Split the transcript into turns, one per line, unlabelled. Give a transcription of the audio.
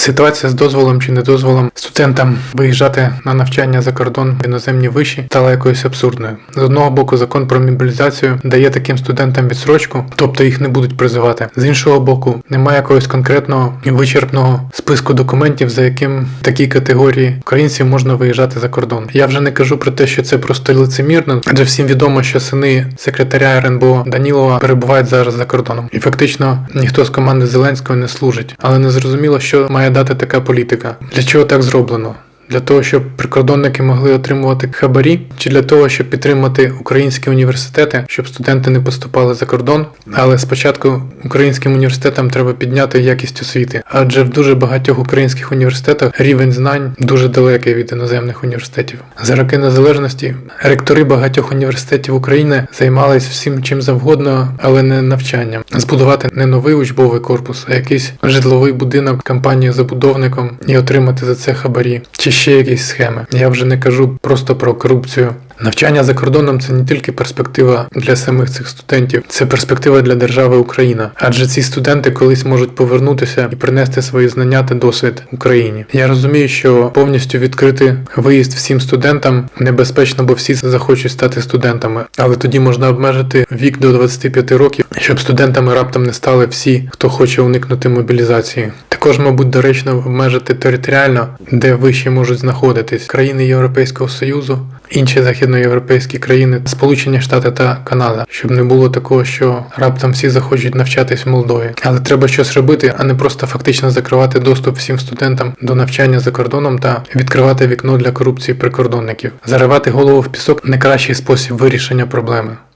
Ситуація з дозволом чи недозволом студентам виїжджати на навчання за кордон в іноземні виші стала якоюсь абсурдною. З одного боку, закон про мобілізацію дає таким студентам відсрочку, тобто їх не будуть призивати. З іншого боку, немає якогось конкретного і вичерпного списку документів, за яким такій категорії українців можна виїжджати за кордон. Я вже не кажу про те, що це просто лицемірно, адже всім відомо, що сини секретаря РНБО Данілова перебувають зараз за кордоном, і фактично ніхто з команди Зеленського не служить. Але не зрозуміло, що має дати така політика. Для чого так зроблено? Для того, щоб прикордонники могли отримувати хабарі, чи для того, щоб підтримати українські університети, щоб студенти не поступали за кордон. Але спочатку українським університетам треба підняти якість освіти, адже в дуже багатьох українських університетах рівень знань дуже далекий від іноземних університетів. За роки незалежності ректори багатьох університетів України займались всім чим завгодно, але не навчанням. Збудувати не новий учбовий корпус, а якийсь житловий будинок компанії забудовником і отримати за це хабарі. Чи ще якісь схеми. Я вже не кажу просто про корупцію. Навчання за кордоном це не тільки перспектива для самих цих студентів, це перспектива для держави Україна. Адже ці студенти колись можуть повернутися і принести свої знання та досвід Україні. Я розумію, що повністю відкрити виїзд всім студентам небезпечно, бо всі захочуть стати студентами. Але тоді можна обмежити вік до 25 років, щоб студентами раптом не стали всі, хто хоче уникнути мобілізації. Також, мабуть, доречно обмежити територіально, де виші можуть знаходитись країни Європейського Союзу, інші західноєвропейські країни, Сполучені Штати та Канада, щоб не було такого, що раптом всі захочуть навчатись в Молдові. Але треба щось робити, а не просто фактично закривати доступ всім студентам до навчання за кордоном та відкривати вікно для корупції прикордонників. Заривати голову в пісок не кращий спосіб вирішення проблеми.